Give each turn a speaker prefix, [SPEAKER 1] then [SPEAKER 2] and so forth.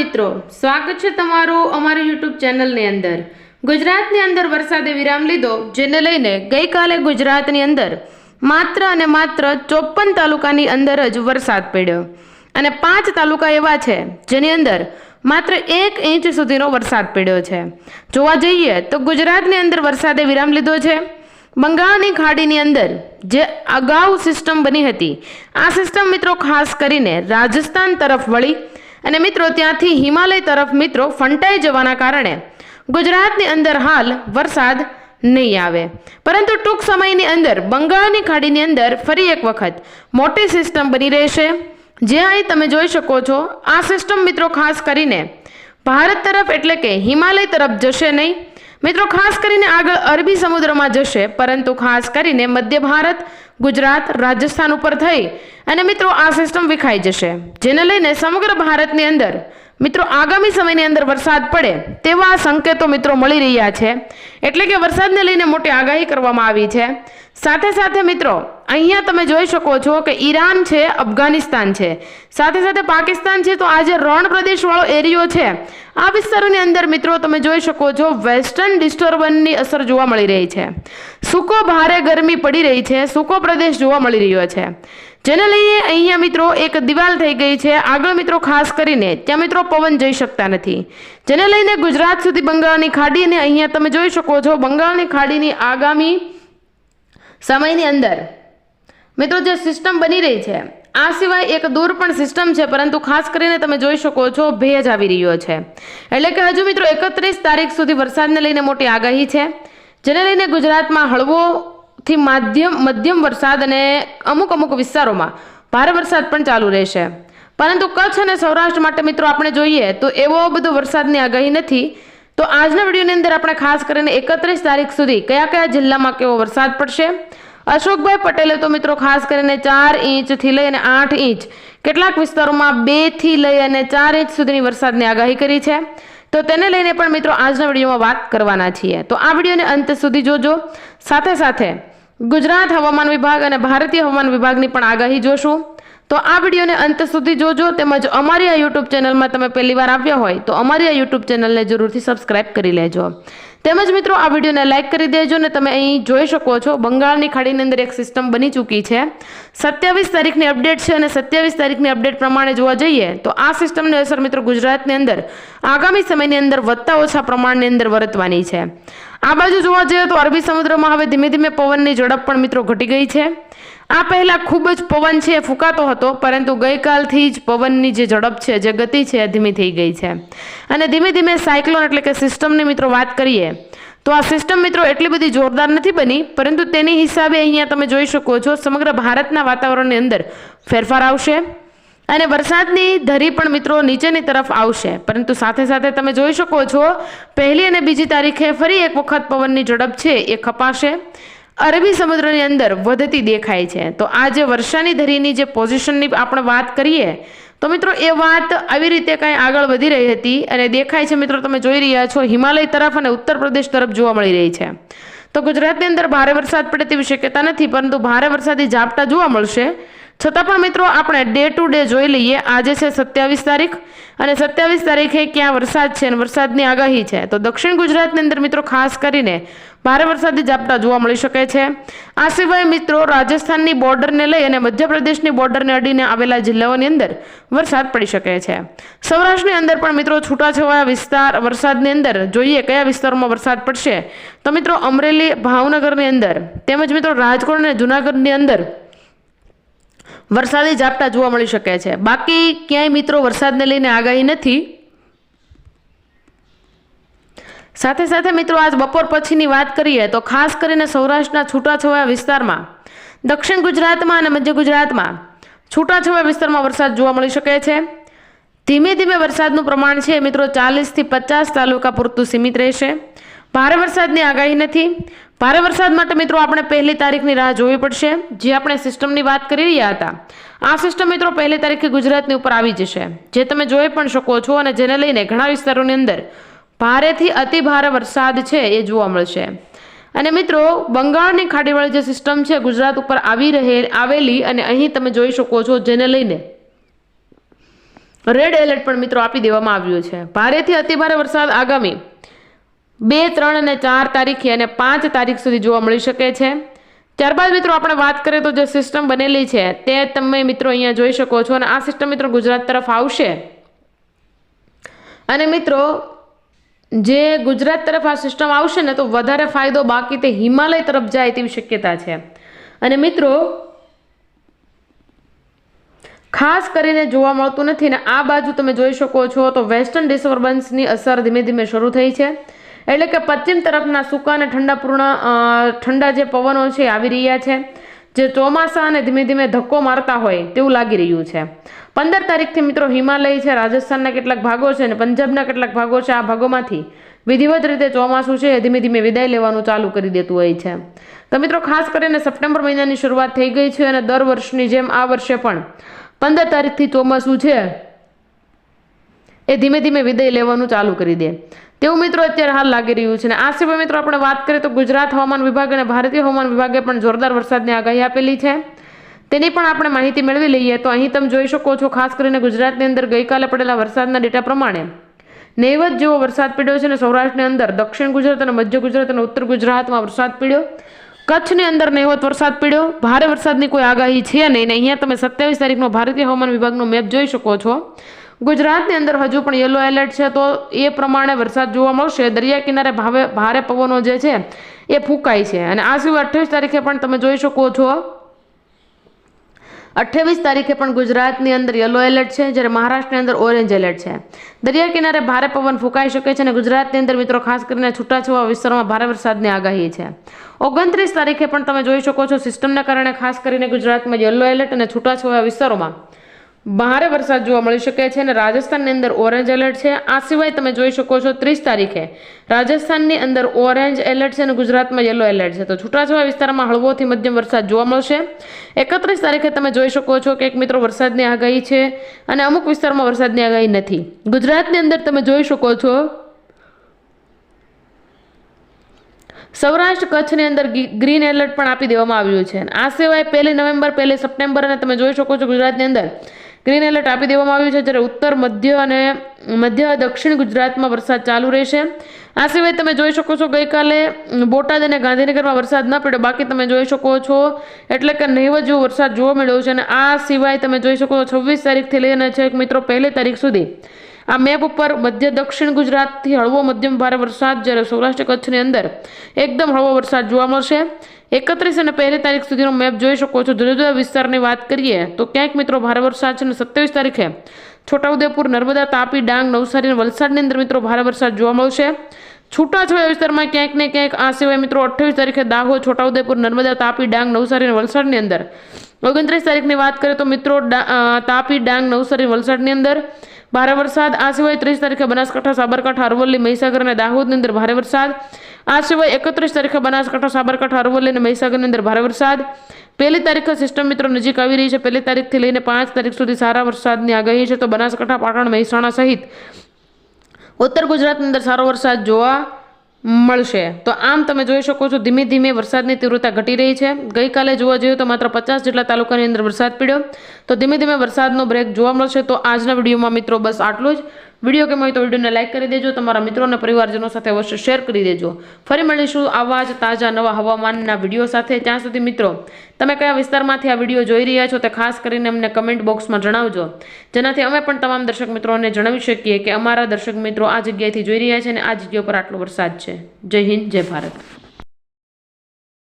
[SPEAKER 1] મિત્રો, સ્વાગત છે તમારું અમારી યુટ્યુબ ચેનલની અંદર. ગુજરાતની અંદર વરસાદે વિરામ લીધો, જેને લઈને ગઈકાલે ગુજરાતની અંદર માત્ર અને માત્ર ચોપન તાલુકાની અંદર જ વરસાદ પડ્યો. અને પાંચ તાલુકા એવા છે, જેની અંદર માત્ર એક ઇંચ સુધીનો વરસાદ પડ્યો છે. જોવા જઈએ તો ગુજરાતની અંદર વરસાદે વિરામ લીધો છે. બંગાળની ખાડીની અંદર જે અગાઉ સિસ્ટમ બની હતી, આ સિસ્ટમ મિત્રો ખાસ કરીને રાજસ્થાન તરફ વળી અને મિત્રો, ત્યાંથી હિમાલય તરફ મિત્રો ફંટાઈ જવાના કારણે ગુજરાતની અંદર હાલ વરસાદ નહીં આવે. પરંતુ ટૂંક સમયની અંદર, બંગાળની ખાડીની અંદર ફરી એક વખત મોટી સિસ્ટમ બની રહેશે. જે અહીં તમે જોઈ શકો છો, આ સિસ્ટમ મિત્રો ખાસ કરીને ભારત તરફ એટલે કે હિમાલય તરફ જશે નહીં. મિત્રો, ખાસ કરીને આગળ અરબી સમુદ્રમાં જશે, પરંતુ ખાસ કરીને મધ્ય ભારત, ગુજરાત, રાજસ્થાન ઉપર થઈ. અને મિત્રો, આ સિસ્ટમ વિખાઈ જશે, જેને લઈને સમગ્ર ભારતની અંદર મિત્રો, આગામી સમયની અંદર વરસાદ પડે તેવા સંકેતો મિત્રો મળી રહ્યા છે. એટલે કે વરસાદને લઈને મોટી આગાહી કરવામાં આવી છે. સાથે સાથે મિત્રો, અહીંયા તમે જોઈ શકો છો કે ઈરાન છે, અફઘાનિસ્તાન છે. સાથે સાથે પાકિસ્તાન છે, તો આ જે રણ પ્રદેશવાળો એરિયો છે. આ વિસ્તારોની અંદર મિત્રો, તમે જોઈ શકો છો વેસ્ટર્ન ડિસ્ટર્બન્સની અસર જોવા મળી રહી છે. સૂકો ભારે ગરમી પડી રહી છે. સૂકો પ્રદેશ જોવા મળી રહ્યો છે. જેને લઈને અહીંયા મિત્રો એક દિવાલ થઈ ગઈ છે. આગળ મિત્રો ખાસ કરીને ત્યાં મિત્રો પવન જઈ શકતા નથી. જેને લઈને ગુજરાત સુધી બંગાળની ખાડી અને અહીંયા તમે જોઈ શકો છો, બંગાળની ખાડીની આગામી સમયની અંદર મિત્રો જે સિસ્ટમ બની રહી છે, આ સિવાય એક દૂર પણ સિસ્ટમ છે, પરંતુ ખાસ કરીને તમે જોઈ શકો છો ભેજ આવી રહ્યો છે. એટલે કે હજુ મિત્રો એકત્રીસ તારીખ સુધી વરસાદને લઈને મોટી આગાહી છે. જેને લઈને ગુજરાતમાં હળવો થી માધ્યમ, મધ્યમ વરસાદ અને અમુક અમુક વિસ્તારોમાં ભારે વરસાદ પણ ચાલુ રહેશે. પરંતુ કચ્છ અને સૌરાષ્ટ્ર માટે મિત્રો આપણે જોઈએ તો એવો બધો વરસાદની આગાહી નથી. તો આજના વિડીયોની અંદર આપણે ખાસ કરીને એકત્રીસ તારીખ સુધી કયા કયા જિલ્લામાં કેવો વરસાદ પડશે? અશોકભાઈ પટેલે તો મિત્રો ખાસ કરીને ચાર ઇંચથી લઈ અને આઠ ઇંચ કેટલાક વિસ્તારોમાં બેથી લઈ અને ચાર ઇંચ સુધીની વરસાદની આગાહી કરી છે. તો તેને લઈને પણ મિત્રો આજના વિડીયોમાં વાત કરવાના છીએ. તો આ વિડીયોને અંત સુધી જોજો. સાથે સાથે ગુજરાત હવામાન વિભાગ અને ભારતીય હવામાન વિભાગની પણ આગાહી જોશું. તો આ વિડીયોને અંત સુધી જોજો તેમજ અમારી આ યુટ્યુબ ચેનલમાં તમે પહેલી વાર આવ્યા હોય તો અમારી આ યુટ્યુબ ચેનલને જરૂરથી સબસ્ક્રાઇબ કરી લેજો. તેમજ મિત્રો, આ વિડીયોને લાઇક કરી દેજો ને તમે અહીં જોઈ શકો છો, બંગાળની ખાડીની અંદર એક સિસ્ટમ બની ચૂકી છે. સત્યાવીસ તારીખની અપડેટ છે અને સત્યાવીસ તારીખની અપડેટ પ્રમાણે જોવા જઈએ, તો આ સિસ્ટમની અસર મિત્રો ગુજરાતની અંદર આગામી સમયની અંદર વધતા ઓછા પ્રમાણની અંદર વર્તવાની છે. આ બાજુ જોવા જઈએ તો અરબી સમુદ્રમાં હવે ધીમે ધીમે પવનની ઝડપ પણ મિત્રો ઘટી ગઈ છે. આ પહેલાં ખૂબ જ પવન છે, એ ફૂંકાતો હતો, પરંતુ ગઈકાલથી જ પવનની જે ઝડપ છે, જે ગતિ છે, એ ધીમી થઈ ગઈ છે. અને ધીમે ધીમે સાયક્લોન એટલે કે સિસ્ટમની મિત્રો વાત કરીએ, તો આ સિસ્ટમ મિત્રો એટલી બધી જોરદાર નથી બની, પરંતુ તેની હિસાબે અહીંયા તમે જોઈ શકો છો, સમગ્ર ભારતના વાતાવરણની અંદર ફેરફાર આવશે અને વરસાદની ધરી પણ મિત્રો નીચેની તરફ આવશે. પરંતુ સાથે સાથે તમે જોઈ શકો છો, પહેલી અને બીજી તારીખે ફરી એક વખત પવનની ઝડપ છે, એ ખપાશે. અરબી સમુદ્રની અંદર વધતી દેખાય છે. તો આ જે વર્ષાની ધરીની જે પોઝિશનની આપણે વાત કરીએ, તો મિત્રો એ વાત આવી રીતે કાંઈ આગળ વધી રહી હતી અને દેખાય છે મિત્રો તમે જોઈ રહ્યા છો હિમાલય તરફ અને ઉત્તર પ્રદેશ તરફ જોવા મળી રહી છે. તો ગુજરાતની અંદર ભારે વરસાદ પડે તેવી શક્યતા નથી, પરંતુ ભારે વરસાદી ઝાપટા જોવા મળશે. છતાં પણ મિત્રો આપણે ડે ટુ ડે જોઈ લઈએ, આજે છે સત્યાવીસ તારીખ અને સત્યાવીસ તારીખે ક્યાં વરસાદ છે અને વરસાદની આગાહી છે. તો દક્ષિણ ગુજરાતની અંદર મિત્રો ખાસ કરીને ભારે વરસાદી ઝાપટા જોવા મળી શકે છે. આ સિવાય મિત્રો, રાજસ્થાનની બોર્ડરને લઈ અને મધ્યપ્રદેશની બોર્ડરને અડીને આવેલા જિલ્લાઓની અંદર વરસાદ પડી શકે છે. સૌરાષ્ટ્રની અંદર પણ મિત્રો છૂટાછવાયા વિસ્તાર વરસાદની અંદર. જોઈએ કયા વિસ્તારોમાં વરસાદ પડશે? તો મિત્રો, અમરેલી, ભાવનગરની અંદર તેમજ મિત્રો રાજકોટ અને જુનાગઢની અંદર વરસાદી ઝાપટા જોવા મળી શકે છે. બાકી ક્યાંય મિત્રો વરસાદને લઈને આગાહી નથી. સાથે સાથે મિત્રો, આજ બપોર પછીની વાત કરીએ તો ખાસ કરીને સૌરાષ્ટ્રના છૂટાછવાયા વિસ્તારમાં, દક્ષિણ ગુજરાતમાં અને મધ્ય ગુજરાતમાં છૂટાછવાયા વિસ્તારમાં વરસાદ જોવા મળી શકે છે. ધીમે ધીમે વરસાદનું પ્રમાણ છે મિત્રો ચાલીસથી પચાસ તાલુકા પૂરતું સીમિત રહેશે. ભારે વરસાદની આગાહી નથી. ભારે વરસાદ માટે મિત્રો, આપણે પહેલી તારીખની રાહ જોવી પડશે. જે આપણે સિસ્ટમની વાત કરી રહ્યા હતા, આ સિસ્ટમ મિત્રો પહેલી તારીખે ગુજરાતની ઉપર આવી જશે. જે તમે જોઈ પણ શકો છો અને જેને લઈને ઘણા વિસ્તારોની અંદર ભારેથી અતિભારે વરસાદ છે એ જોવા મળશે. અને મિત્રો, બંગાળની ખાડીવાળી જે સિસ્ટમ છે, ગુજરાત ઉપર આવી રહે, આવેલી અને અહીં તમે જોઈ શકો છો જેને લઈને રેડ એલર્ટ પણ મિત્રો આપી દેવામાં આવ્યું છે. ભારેથી અતિભારે વરસાદ આગામી બે, ત્રણ અને ચાર તારીખે અને પાંચ તારીખ સુધી જોવા મળી શકે છે. ત્યારબાદ મિત્રો આપણે વાત કરીએ તો જે સિસ્ટમ બનેલી છે, તે તમે મિત્રો અહીંયા જોઈ શકો છો અને આ સિસ્ટમ મિત્રો ગુજરાત તરફ આવશે. અને મિત્રો જે ગુજરાત તરફ આ સિસ્ટમ આવશે ને તો વધારે ફાયદો બાકી તે હિમાલય તરફ જાય તેવી શક્યતા છે. અને મિત્રો, ખાસ કરીને જોવા મળતું નથી ને આ બાજુ તમે જોઈ શકો છો તો વેસ્ટર્ન ડિસ્ટર્બન્સની અસર ધીમે ધીમે શરૂ થઈ છે. એટલે કે પશ્ચિમ તરફના સૂકા અને ઠંડાપૂર્ણ ઠંડા જે પવનો છે આવી રહ્યા છે. જે ચોમાસાને ધીમે ધીમે ધક્કો મારતા હોય તેવું લાગી રહ્યું છે. પંદર તારીખથી મિત્રો હિમાલય છે, રાજસ્થાનના કેટલાક ભાગો છે અને પંજાબના કેટલાક ભાગો છે. આ ભાગોમાંથી વિધિવત રીતે ચોમાસું છે એ ધીમે ધીમે વિદાય લેવાનું ચાલુ કરી દેતું હોય છે. તો મિત્રો ખાસ કરીને સપ્ટેમ્બર મહિનાની શરૂઆત થઈ ગઈ છે અને દર વર્ષની જેમ આ વર્ષે પણ પંદર તારીખથી ચોમાસું છે એ ધીમે ધીમે વિદાય લેવાનું ચાલુ કરી દે. તેવું મિત્રો અત્યારે હાલ લાગી રહ્યું છે. અને આ સિવાય મિત્રો આપણે વાત કરીએ તો ગુજરાત હવામાન વિભાગ અને ભારતીય હવામાન વિભાગે પણ જોરદાર વરસાદની આગાહી આપેલી છે. તેની પણ આપણે માહિતી મેળવી લઈએ તો અહીં તમે જોઈ શકો છો, ખાસ કરીને ગુજરાતની અંદર ગઈકાલે પડેલા વરસાદના ડેટા પ્રમાણે નૈવત જેવો વરસાદ પડ્યો છે અને સૌરાષ્ટ્રની અંદર દક્ષિણ ગુજરાત અને મધ્ય ગુજરાત અને ઉત્તર ગુજરાતમાં વરસાદ પડ્યો. કચ્છની અંદર નૈવત વરસાદ પડ્યો. ભારે વરસાદની કોઈ આગાહી છે નહીં. ને અહીંયા તમે સત્યાવીસ તારીખનો ભારતીય હવામાન વિભાગનો મેપ જોઈ શકો છો. ગુજરાતની અંદર હજુ પણ યલો એલર્ટ છે, તો એ પ્રમાણે વરસાદ જોવા મળશે. દરિયા કિનારે ભાવે ભારે પવનો જે છે, એ ફૂંકાય છે. અને આ સિવાય અઠ્યાવીસ તારીખે પણ તમે જોઈ શકો છો. અઠ્યાવીસ તારીખે પણ ગુજરાતની અંદર યલો એલર્ટ છે, જ્યારે મહારાષ્ટ્રની અંદર ઓરેન્જ એલર્ટ છે. દરિયા કિનારે ભારે પવન ફૂંકાઈ શકે છે અને ગુજરાતની અંદર મિત્રો ખાસ કરીને છૂટાછવાયા વિસ્તારોમાં ભારે વરસાદની આગાહી છે. ઓગણત્રીસ તારીખે પણ તમે જોઈ શકો છો, સિસ્ટમના કારણે ખાસ કરીને ગુજરાતમાં યલો એલર્ટ અને છૂટાછવાયા વિસ્તારોમાં ભારે વરસાદ જોવા મળી શકે છે અને રાજસ્થાનની અંદર ઓરેન્જ એલર્ટ છે. આ સિવાય તમે જોઈ શકો છો ત્રીસ તારીખે રાજસ્થાનની અંદર ઓરેન્જ એલર્ટ છે અને ગુજરાતમાં યલો એલર્ટ છે. તો છૂટાછવાયા વિસ્તારમાં હળવોથી મધ્યમ વરસાદ જોવા મળશે. એકત્રીસ તારીખે તમે જોઈ શકો છો કે એક મિત્રો વરસાદની આગાહી છે અને અમુક વિસ્તારમાં વરસાદની આગાહી નથી. ગુજરાતની અંદર તમે જોઈ શકો છો સૌરાષ્ટ્ર કચ્છની અંદર ગ્રીન એલર્ટ પણ આપી દેવામાં આવ્યું છે. આ સિવાય પહેલી નવેમ્બર, પહેલી સપ્ટેમ્બર અને તમે જોઈ શકો છો ગુજરાતની અંદર ગ્રીન એલર્ટ આપી દેવામાં આવ્યું છે, જ્યારે ઉત્તર, મધ્ય અને મધ્ય દક્ષિણ ગુજરાતમાં વરસાદ ચાલુ રહેશે. આ સિવાય તમે જોઈ શકો છો, ગઈકાલે બોટાદ અને ગાંધીનગરમાં વરસાદ ન પડ્યો. બાકી તમે જોઈ શકો છો, એટલે કે નહીવત જેવો વરસાદ જોવા મળ્યો છે. અને આ સિવાય તમે જોઈ શકો છો, છવ્વીસ તારીખથી લઈને છેક મિત્રો, પહેલી તારીખ સુધી આ મેપ ઉપર મધ્ય દક્ષિણ ગુજરાતથી હળવો મધ્યમ ભારે વરસાદ જ્યારે સૌરાષ્ટ્ર કચ્છની અંદર એકદમ હળવો વરસાદ જોવા મળશે. એકત્રીસ અને પહેલી તારીખ સુધીનો મેપ જોઈ શકો છો. જુદા જુદા વિસ્તારની વાત કરીએ તો ક્યાંક મિત્રો ભારે વરસાદ છે અને સત્યાવીસ તારીખે છોટાઉદેપુર, નર્મદા, તાપી, ડાંગ, નવસારી અને વલસાડની અંદર મિત્રો ભારે વરસાદ જોવા મળશે. છૂટાછવાયા વિસ્તારમાં ક્યાંક ને ક્યાંક આ સિવાય મિત્રો અઠ્ઠાવીસ તારીખે દાહોદ, છોટાઉદેપુર, નર્મદા, તાપી, ડાંગ, નવસારી અને વલસાડની અંદર. ઓગણત્રીસ તારીખની વાત કરીએ તો મિત્રો તાપી, ડાંગ, નવસારી વલસાડની અંદર ભારે વરસાદ, આ સિવાય ત્રીસ તારીખે બનાસકાંઠા, સાબરકાંઠા, અરવલ્લી, મહીસાગર અને દાહોદની અંદર ભારે વરસાદ. આ સિવાય એકત્રીસ તારીખે બનાસકાંઠા, સાબરકાંઠા, અરવલ્લી અને મહીસાગરની અંદર ભારે વરસાદ. પહેલી તારીખે સિસ્ટમ મિત્રો નજીક આવી રહી છે. પહેલી તારીખથી લઈને પાંચ તારીખ સુધી સારા વરસાદની આગાહી છે. તો બનાસકાંઠા, પાટણ, મહેસાણા સહિત ઉત્તર ગુજરાતની અંદર સારો વરસાદ જોવા મળશે. તો આમ તમે જોઈ શકો છો, ધીમે ધીમે વરસાદની તીવ્રતા ઘટી રહી છે. ગઈકાલે જોવા જઈએ તો માત્ર પચાસ જેટલા તાલુકાની અંદર વરસાદ પડ્યો. તો ધીમે ધીમે વરસાદનો બ્રેક જોવા મળશે. તો આજના વિડીયોમાં મિત્રો બસ આટલું જ. વીડિયો કેમ હોય તો વિડીયોને લાઇક કરી દેજો, તમારા મિત્રો અને પરિવારજનો સાથે અવશ્ય શેર કરી દેજો. ફરી મળીશું આવા જ તાજા નવા હવામાનના વીડિયો સાથે. ત્યાં સુધી મિત્રો, તમે કયા વિસ્તારમાંથી આ વીડિયો જોઈ રહ્યા છો તે ખાસ કરીને અમને કમેન્ટ બોક્સમાં જણાવજો. જેનાથી અમે પણ તમામ દર્શક મિત્રોને જણાવી શકીએ કે અમારા દર્શક મિત્રો આ જગ્યાએથી જોઈ રહ્યા છે અને આ જગ્યા પર આટલો વરસાદ છે. જય હિન્દ, જય ભારત.